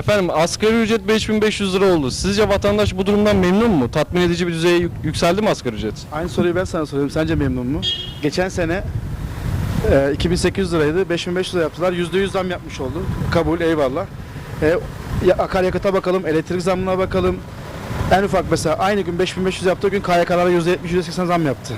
Efendim asgari ücret 5500 lira oldu. Sizce vatandaş bu durumdan memnun mu? Tatmin edici bir düzeye yük- yükseldi mi asgari ücret? Aynı soruyu ben sana soruyorum. Sence memnun mu? Geçen sene e, 2800 liraydı. 5500 lira yaptılar. %100 zam yapmış oldu. Kabul, eyvallah. E, ya, akaryakıta bakalım, elektrik zammına bakalım. En ufak mesela aynı gün 5500 yaptığı gün KYK'lara %70, %80 zam yaptı.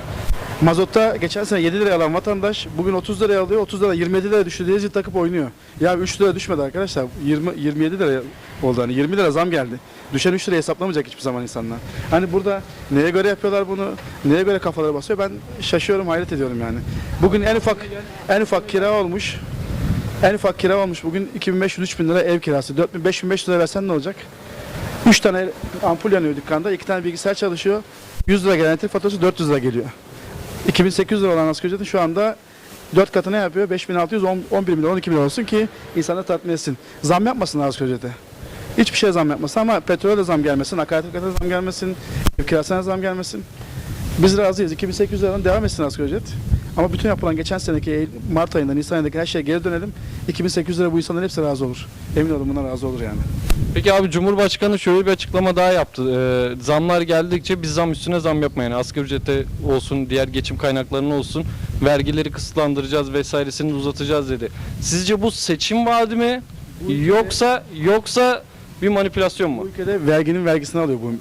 Mazotta geçen sene 7 liraya alan vatandaş bugün 30 liraya alıyor. 30 lira 27 liraya düştü diye zil takıp oynuyor. Ya 3 lira düşmedi arkadaşlar. 20 27 liraya oldu hani 20 lira zam geldi. Düşen 3 liraya hesaplamayacak hiçbir zaman insanlar. Hani burada neye göre yapıyorlar bunu? Neye göre kafaları basıyor? Ben şaşıyorum, hayret ediyorum yani. Bugün en ufak en ufak kira olmuş. En ufak kira olmuş. Bugün 2500-3000 lira ev kirası. 4000-5500 lira versen ne olacak? 3 tane ampul yanıyor dükkanda. 2 tane bilgisayar çalışıyor. 100 lira gelen elektrik faturası 400 lira geliyor. 2800 lira olan asgari ücretin şu anda 4 katına yapıyor. 5600, 10 11 milyon, 12 milyon olsun ki insanları tatmin etsin. Zam yapmasınlar asgari ücrete. Hiçbir şeye zam yapmasın ama petrole de zam gelmesin, akaryakıta zam gelmesin, kirasına zam gelmesin. Biz razıyız. 2800 liradan devam etsin asgari ücret. Ama bütün yapılan geçen seneki Eylül- Mart ayında, Nisan ayındaki her şeye geri dönelim. 2800 lira bu insanların hepsi razı olur. Emin olun buna razı olur yani. Peki abi Cumhurbaşkanı şöyle bir açıklama daha yaptı. Ee, zamlar geldikçe biz zam üstüne zam yapmayın. Asgari ücrete olsun, diğer geçim kaynaklarına olsun. Vergileri kısıtlandıracağız vesairesini uzatacağız dedi. Sizce bu seçim vaadi mi? Yoksa yoksa bir manipülasyon Bu mu? ülkede verginin vergisini alıyor bu.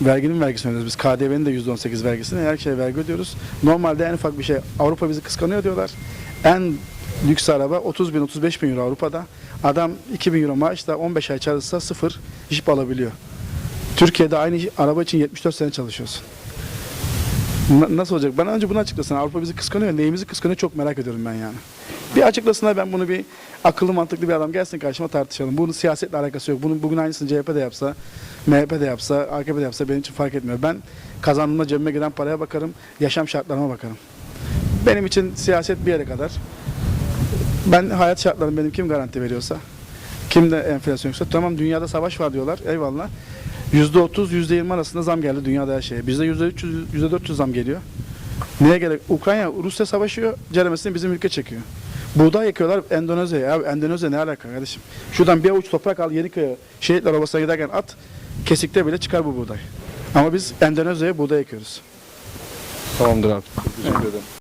Verginin vergisini ödüyoruz biz. KDV'nin de %18 vergisini. Her şeye vergi ödüyoruz. Normalde en ufak bir şey Avrupa bizi kıskanıyor diyorlar. En lüks araba 30 bin 35 bin euro Avrupa'da. Adam 2000 euro maaşla 15 ay çalışsa sıfır jip alabiliyor. Türkiye'de aynı araba için 74 sene çalışıyorsun. Na- Nasıl olacak? Bana önce bunu açıklasın. Avrupa bizi kıskanıyor. Neyimizi kıskanıyor çok merak ediyorum ben yani. Bir açıklasınlar ben bunu bir akıllı mantıklı bir adam gelsin karşıma tartışalım. Bunun siyasetle alakası yok. Bunun bugün aynısını CHP de yapsa, MHP de yapsa, AKP de yapsa benim için fark etmiyor. Ben kazandığımda cebime giren paraya bakarım, yaşam şartlarıma bakarım. Benim için siyaset bir yere kadar. Ben hayat şartlarım benim kim garanti veriyorsa, kim de enflasyon yoksa tamam dünyada savaş var diyorlar. Eyvallah. %30, %20 arasında zam geldi dünyada her şeye. Bizde %300, %400 zam geliyor. Neye gerek? Ukrayna, Rusya savaşıyor, ceremesini bizim ülke çekiyor. Buğday ekiyorlar Endonezya'ya. Abi Endonezya ne alaka kardeşim? Şuradan bir avuç toprak al Yeniköy'e, Şehitler Ovası'na giderken at, kesikte bile çıkar bu buğday. Ama biz Endonezya'ya buğday ekiyoruz. Tamamdır abi. Teşekkür ederim.